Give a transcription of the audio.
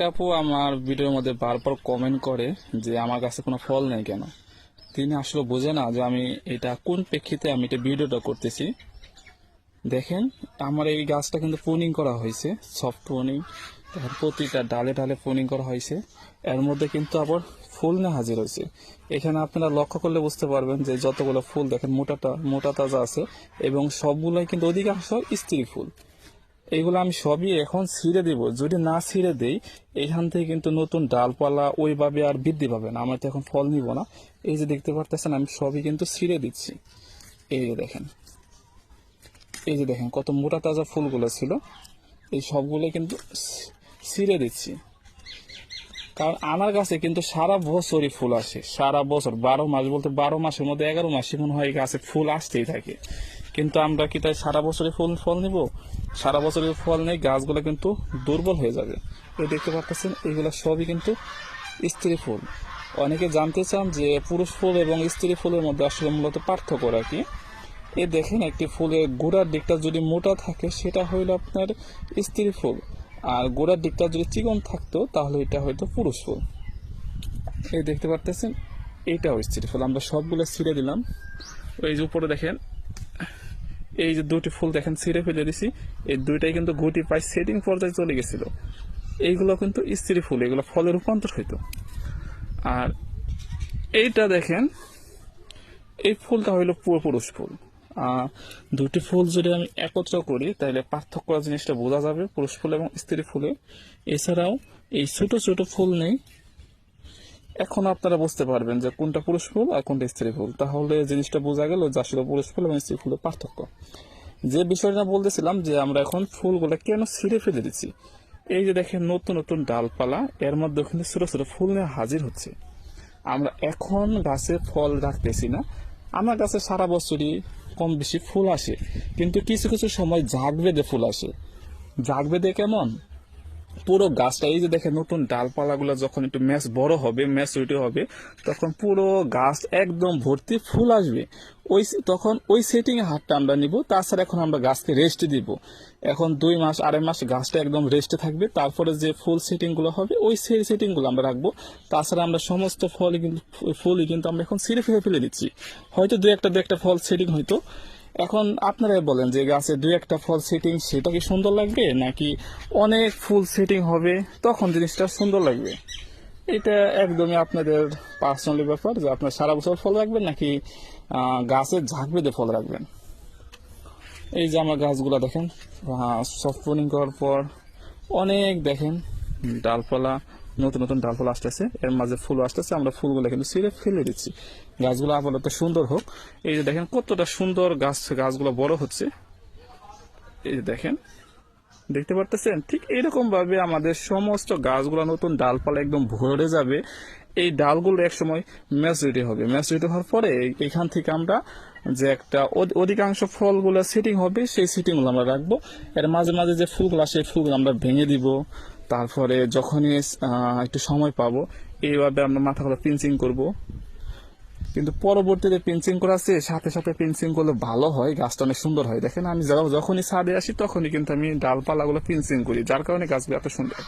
একটা আপু আমার ভিডিওর মধ্যে বারবার কমেন্ট করে যে আমার কাছে কোনো ফল নেই কেন? তিনি আসলে বোঝে না যে আমি এটা কোন প্রেক্ষিতে আমি এটা ভিডিওটা করতেছি। দেখেন, আমার এই গাছটা কিন্তু প্রুনিং করা হয়েছে সফট প্রুনিং প্রতিটা ডালে ডালে প্রুনিং করা হয়েছে। এর মধ্যে কিন্তু আবার ফুল না হাজির হয়েছে। এখানে আপনারা লক্ষ্য করলে বুঝতে পারবেন যে যতগুলো ফুল, দেখেন মোটাটা, মোটা তাজা আছে এবং সবগুলোই কিন্তু অধিকাংশ স্ত্রী ফুল। এইগুলো আমি সবই এখন ছিঁড়ে দিব। যদি না ছিঁড়ে দেই, এখান থেকে কিন্তু নতুন ডালপালা ওইভাবে আর বৃদ্ধি পাবে না। আমরা তো এখন ফল নিব না। এই যে দেখতে পারতেছেন, আমি সবই কিন্তু ছিঁড়ে দিচ্ছি। এই যে দেখেন। এই যে দেখেন, কত মোটা তাজা ফুলগুলো ছিল। এই সবগুলো কিন্তু ছিঁড়ে দিচ্ছি। কারণ আমার কাছে কিন্তু সারা বছরই ফুল আসে। সারা বছর, বারো মাস বলতে বারো মাসের মধ্যে এগারো মাসে মনে হয় গাছে ফুল আসতেই থাকে। কিন্তু আমরা কি তাই সারা বছরে ফুল, ফল নিব? সারা বছরের ফল নেই, গাছগুলো কিন্তু দুর্বল হয়ে যাবে। এই দেখতে পাচ্ছেন, এগুলো সবই কিন্তু স্ত্রী ফুল। অনেকে জানতে চান যে পুরুষ ফুল এবং স্ত্রী ফুলের মধ্যে আসলে মূলত পার্থক্যটা কি? এ দেখেন, একটি ফুলের গোড়ার দিকটা যদি মোটা থাকে, সেটা হইল আপনার স্ত্রী ফুল। আর গোড়ার দিকটা যদি চিকন থাকতো, তাহলে এটা হয়তো পুরুষ ফুল। এই দেখতে পারতেছেন এইটাও স্ত্রী ফুল। আমরা সবগুলো ছিঁড়ে দিলাম। ওই যে উপরে দেখেন এই যে দুটি ফুল দেখেন, ছিঁড়ে ফেলে দিছি। এই দুইটাই কিন্তু গুটি প্রায় সেটিং পর্যায়ে চলে গেছিল। এইগুলো কিন্তু স্ত্রী ফুল, এগুলো ফলে রূপান্তর হইতো। আর এইটা দেখেন, এই ফুলটা হইল পুরো পুরুষ ফুল দুটি ফুল যদি আমি একত্র করি তাহলে পার্থক্য জিনিসটা বোঝা যাবে পুরুষ ফুল এবং স্ত্রী ফুলে। এছাড়াও এই ছোট ছোট ফুল নেই এখন আপনারা বুঝতে পারবেন যে কোনটা পুরুষ ফুল আর কোনটা স্ত্রী ফুল। তাহলে জিনিসটা বোঝা গেল যে আসলে পুরুষ ফুল এবং স্ত্রী ফুলের পার্থক্য। যে বিষয়টা বলতেছিলাম যে আমরা এখন ফুলগুলো কেন ছিঁড়ে ফেলে দিচ্ছি? এই যে দেখেন নতুন নতুন ডালপালা, এর মধ্যে কিন্তু ছোট ছোট ফুল নিয়ে হাজির হচ্ছে। আমরা এখন গাছে ফল রাখতেছি না। আমার গাছে সারা বছরই কম বেশি ফুল আসে। কিন্তু কিছু কিছু সময় জাগ বেঁধে ফুল আসে। জাগ কেমন? পুরো গাছটা, এই যে দেখেন নতুন ডালপালাগুলো যখন একটু ম্যাচ বড় হবে ম্যাচুরিটি হবে, তখন পুরো গাছ একদম ভর্তি ফুল আসবে। ওই তখন ওই সেটিং হাতটা আমরা নিব, তাছাড়া এখন আমরা গাছকে রেস্ট দিব। এখন দুই মাস, আড়াই মাস গাছটা একদম রেস্টে থাকবে, তারপরে যে ফুল সেটিংগুলো হবে, ওই সেটিংগুলো আমরা রাখব। তাছাড়া আমরা সমস্ত ফল কিন্তু ফুলই কিন্তু আমরা এখন ছিঁড়ে ফেলে ফেলে দিচ্ছি। হয়তো দু একটা দু একটা ফল সেটিং হয়তো। এখন আপনারাই বলেন যে গাছে দু একটা ফল সেটিং সেটা কি সুন্দর লাগবে নাকি অনেক ফুল সেটিং হবে, তখন জিনিসটা সুন্দর লাগবে? এটা একদমই আপনাদের পার্সোনালি ব্যাপার যে আপনার সারা বছর ফল রাখবেন নাকি গাছের ঝাঁক বেঁধে ফল রাখবেন? এই যে আমার গাছগুলো দেখেন সফট করার পর অনেক দেখেন, ডালপালা নতুন নতুন ডালপালা আসতেছে। এর মাঝে ফুল আসতেছে। আমরা ফুলগুলো কিন্তু ছিঁড়ে ফেলে দিচ্ছি। গাছগুলো আপাতত সুন্দর হোক। এই যে দেখেন কতটা সুন্দর গাছ, গাছগুলো বড় হচ্ছে। এই যে দেখেন, দেখতে পারতেছেন? ঠিক এরকম ভাবে আমাদের সমস্ত গাছগুলো নতুন ডালপালা একদম ভরে যাবে। এই ডালগুলো একসময় ম্যাচুরিটি হবে। ম্যাচুরিটি হওয়ার পরে এখান থেকে আমরা যে একটা অধ- অধিকাংশ ফলগুলো সিটিং হবে, সেই সিটিংগুলো আমরা রাখব। এর মাঝে মাঝে যে ফুলগুলো আসে ফুলগুলো আমরা ভেঙে দিব। তারপরে যখনই একটু সময় পাবো, এইভাবে আমরা মাথাগুলো পেন্সিং করব। কিন্তু পরবর্তীতে পেন্সিং করা আছে, সাথে সাথে পেন্সিং করলে ভালো হয়, গাছটা অনেক সুন্দর হয়। দেখেন আমি যখন- যখনই ছাদে আসি, তখনই কিন্তু আমি ডালপালাগুলো পেন্সিং করি, যার কারণে গাছগুলো এত সুন্দর।